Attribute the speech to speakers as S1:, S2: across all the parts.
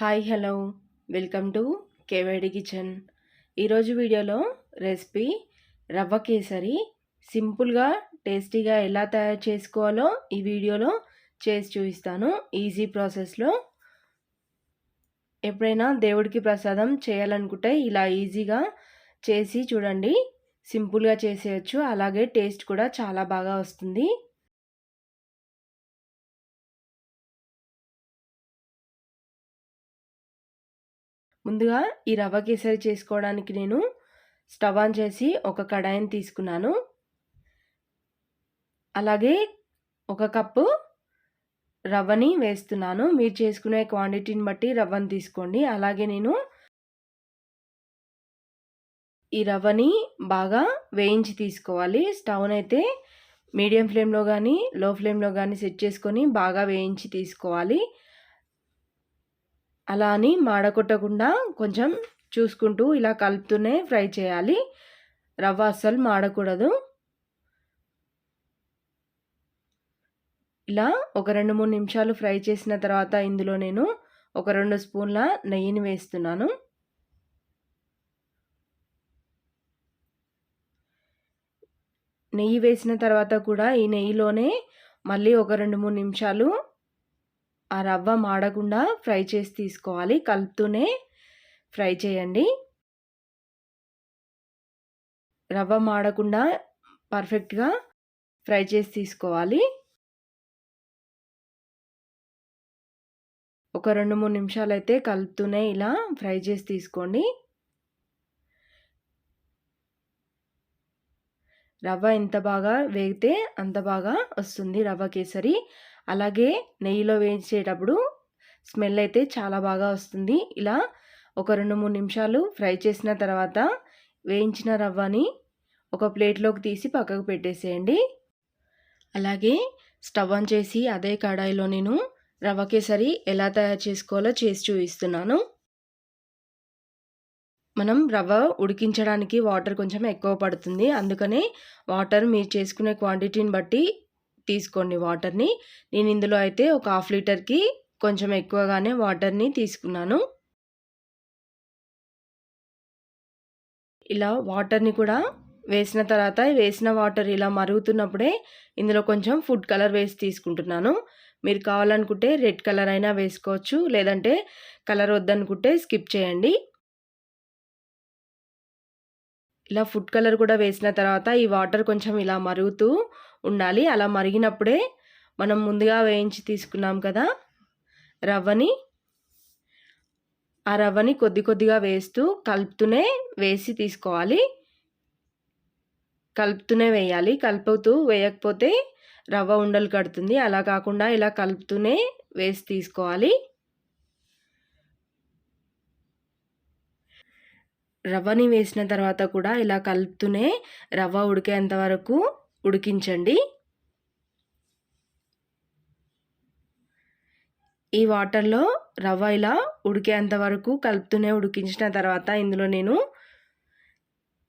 S1: Hi hello. Welcome to KYD kitchen. ఈరోజు వీడియోలో recipe రవ్వ కేసరి సింపుల్గా టేస్టీగా ఎలా తయారు చేసుకోవాలో ఈ వీడియోలో చేసి చూపిస్తాను. ఈజీ ప్రాసెస్లో. ఎప్పుడైనా దేవుడికి ప్రసాదం చేయాలనుకుంటే ఇలా ఈజీగా చేసి చూడండి. సింపుల్గా చేసేయచ్చు. అలాగే టేస్ట్ కూడా చాలా బాగా వస్తుంది. ముందుగా ఈ రవ్వ కేసరి చేసుకోవడానికి నేను స్టవ్ ఆన్ చేసి ఒక కడాయిని తీసుకున్నాను. అలాగే ఒక కప్పు రవ్వని వేస్తున్నాను. మీరు చేసుకునే క్వాంటిటీని బట్టి రవ్వని తీసుకోండి. అలాగే నేను ఈ రవ్వని బాగా వేయించి తీసుకోవాలి. స్టవ్ని అయితే మీడియం ఫ్లేమ్లో కానీ లో ఫ్లేమ్లో కానీ సెట్ చేసుకొని బాగా వేయించి తీసుకోవాలి. అలా అని మాడకొట్టకుండా కొంచెం చూసుకుంటూ ఇలా కలుపుతూనే ఫ్రై చేయాలి. రవ్వ అస్సలు మాడకూడదు. ఇలా ఒక రెండు మూడు నిమిషాలు ఫ్రై చేసిన తర్వాత ఇందులో నేను ఒక రెండు స్పూన్ల నెయ్యిని వేస్తున్నాను. నెయ్యి వేసిన తర్వాత కూడా ఈ నెయ్యిలోనే మళ్ళీ ఒక రెండు మూడు నిమిషాలు ఆ రవ్వ మాడకుండా ఫ్రై చేసి తీసుకోవాలి. కలుపుతూనే ఫ్రై చేయండి. రవ్వ మాడకుండా పర్ఫెక్ట్గా ఫ్రై చేసి తీసుకోవాలి. ఒక రెండు మూడు నిమిషాలు అయితే కలుపుతూనే ఇలా ఫ్రై చేసి తీసుకోండి. రవ్వ ఎంత బాగా వేగితే అంత బాగా వస్తుంది రవ్వ కేసరి. అలాగే నెయ్యిలో వేయించేటప్పుడు స్మెల్ అయితే చాలా బాగా వస్తుంది. ఇలా ఒక రెండు మూడు నిమిషాలు ఫ్రై చేసిన తర్వాత వేయించిన రవ్వని ఒక ప్లేట్లోకి తీసి పక్కకు పెట్టేసేయండి. అలాగే స్టవ్ ఆన్ చేసి అదే కడాయిలో నేను రవ్వ కేసరి ఎలా తయారు చేసుకోవాలో చేసి చూపిస్తున్నాను. మనం రవ్వ ఉడికించడానికి వాటర్ కొంచెం ఎక్కువ పడుతుంది. అందుకనే వాటర్ మీరు చేసుకునే క్వాంటిటీని బట్టి తీసుకోండి వాటర్ని. నేను ఇందులో అయితే ఒక హాఫ్ లీటర్కి కొంచెం ఎక్కువగానే వాటర్ని తీసుకున్నాను. ఇలా వాటర్ని కూడా వేసిన తర్వాత వేసిన వాటర్ ఇలా మరుగుతున్నప్పుడే ఇందులో కొంచెం ఫుడ్ కలర్ వేసి తీసుకుంటున్నాను. మీరు కావాలనుకుంటే రెడ్ కలర్ అయినా వేసుకోవచ్చు లేదంటే కలర్ వద్దనుకుంటే స్కిప్ చేయండి. ఇలా ఫుడ్ కలర్ కూడా వేసిన తర్వాత ఈ వాటర్ కొంచెం ఇలా మరుగుతూ ఉండాలి. అలా మరిగినప్పుడే మనం ముందుగా వేయించి తీసుకున్నాం కదా రవ్వని. ఆ రవ్వని కొద్ది కొద్దిగా వేస్తూ కలుపుతూనే వేసి తీసుకోవాలి. కలుపుతూనే వేయాలి. కలుపుతూ వేయకపోతే రవ్వ ఉండలు కడుతుంది. అలా కాకుండా ఇలా కలుపుతూనే వేసి తీసుకోవాలి. రవ్వని వేసిన తర్వాత కూడా ఇలా కలుపుతూనే రవ్వ ఉడికేంత వరకు ఉడికించండి. ఈ వాటర్లో రవ్వ ఇలా ఉడికేంత వరకు కలుపుతూనే ఉడికించిన తర్వాత ఇందులో నేను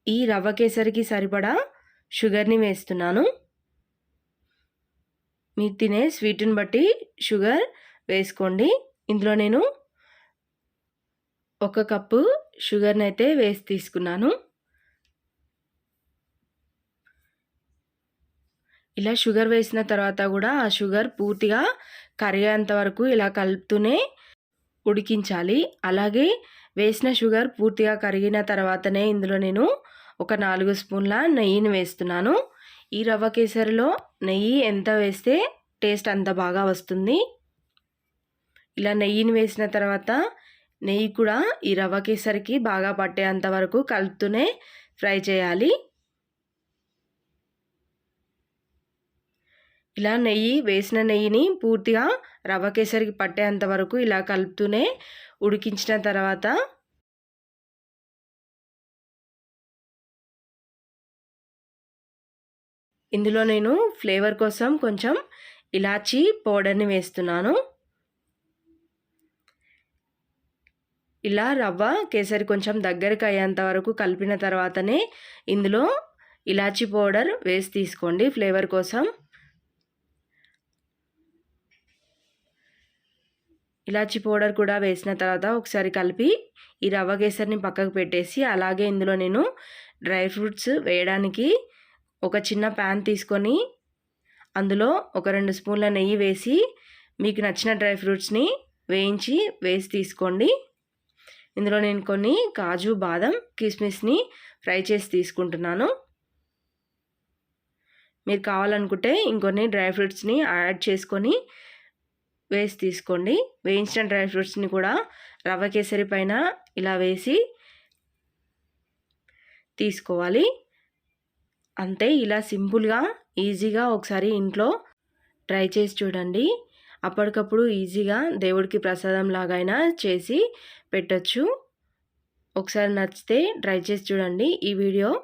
S1: ఈ రవ్వ కేసరికి సరిపడా షుగర్ని వేస్తున్నాను. మీరు తినే స్వీట్ని బట్టి షుగర్ వేసుకోండి. ఇందులో నేను ఒక కప్పు షుగర్ని అయితే వేసి తీసుకున్నాను. ఇలా షుగర్ వేసిన తర్వాత కూడా ఆ షుగర్ పూర్తిగా కరిగేంత వరకు ఇలా కలుపుతూనే ఉడికించాలి. అలాగే వేసిన షుగర్ పూర్తిగా కరిగిన తర్వాతనే ఇందులో నేను ఒక నాలుగు స్పూన్ల నెయ్యిని వేస్తున్నాను. ఈ రవ్వ కేసరిలో నెయ్యి ఎంత వేస్తే టేస్ట్ అంత బాగా వస్తుంది. ఇలా నెయ్యిని వేసిన తర్వాత నెయ్యి కూడా ఈ రవ్వ కేసరికి బాగా పట్టేంత వరకు కలుపుతూనే ఫ్రై చేయాలి. ఇలా నెయ్యి వేసిన నెయ్యిని పూర్తిగా రవ్వ కేసరికి పట్టేంత వరకు ఇలా కలుపుతూనే ఉడికించిన తర్వాత ఇందులో నేను ఫ్లేవర్ కోసం కొంచెం ఇలాచీ పౌడర్ని వేస్తున్నాను. ఇలా రవ్వ కేసరి కొంచెం దగ్గరికి అయ్యేంత వరకు కలిపిన తర్వాతనే ఇందులో ఇలాచీ పౌడర్ వేసి తీసుకోండి ఫ్లేవర్ కోసం. ఇలాచి పౌడర్ కూడా వేసిన తర్వాత ఒకసారి కలిపి ఈ రవ్వ కేసరిని పక్కకు పెట్టేసి అలాగే ఇందులో నేను డ్రై ఫ్రూట్స్ వేయడానికి ఒక చిన్న ప్యాన్ తీసుకొని అందులో ఒక రెండు స్పూన్ల నెయ్యి వేసి మీకు నచ్చిన డ్రై ఫ్రూట్స్ని వేయించి వేసి తీసుకోండి. ఇందులో నేను కొన్ని కాజు బాదం కిస్మిస్ని ఫ్రై చేసి తీసుకుంటున్నాను. మీరు కావాలనుకుంటే ఇంకొన్ని డ్రై ఫ్రూట్స్ని యాడ్ చేసుకొని వేసి తీసుకోండి. వేయించిన డ్రై ఫ్రూట్స్ని కూడా రవ్వ కేసరి పైన ఇలా వేసి తీసుకోవాలి. అంతే ఇలా సింపుల్గా ఈజీగా ఒకసారి ఇంట్లో ట్రై చేసి చూడండి. అప్పటికప్పుడు ఈజీగా దేవుడికి ప్రసాదం లాగైనా చేసి పెట్టచ్చు. ఒకసారి నచ్చితే ట్రై చేసి చూడండి. ఈ వీడియో